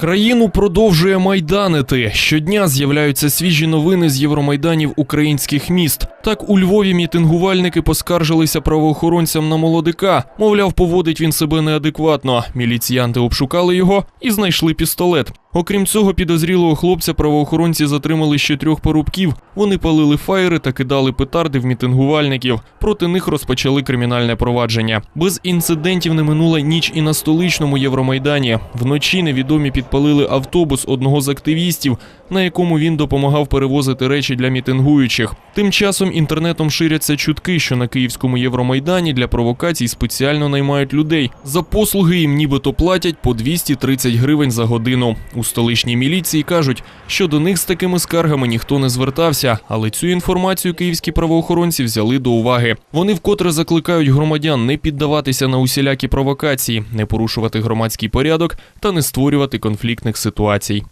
Країну продовжує майданити. Щодня з'являються свіжі новини з євромайданів українських міст. Так у Львові мітингувальники поскаржилися правоохоронцям на молодика. Мовляв, поводить він себе неадекватно. Міліціянти обшукали його і знайшли пістолет. Окрім цього, підозрілого хлопця правоохоронці затримали ще трьох порубків. Вони палили фаєри та кидали петарди в мітингувальників. Проти них розпочали кримінальне провадження. Без інцидентів не минула ніч і на столичному Євромайдані. Вночі невідомі підпалили автобус одного з активістів, на якому він допомагав перевозити речі для мітингуючих. Тим часом інтернетом ширяться чутки, що на київському Євромайдані для провокацій спеціально наймають людей. За послуги їм нібито платять по 230 гривень за годину. У столичній міліції кажуть, що до них з такими скаргами ніхто не звертався, але цю інформацію київські правоохоронці взяли до уваги. Вони вкотре закликають громадян не піддаватися на усілякі провокації, не порушувати громадський порядок та не створювати конфліктних ситуацій.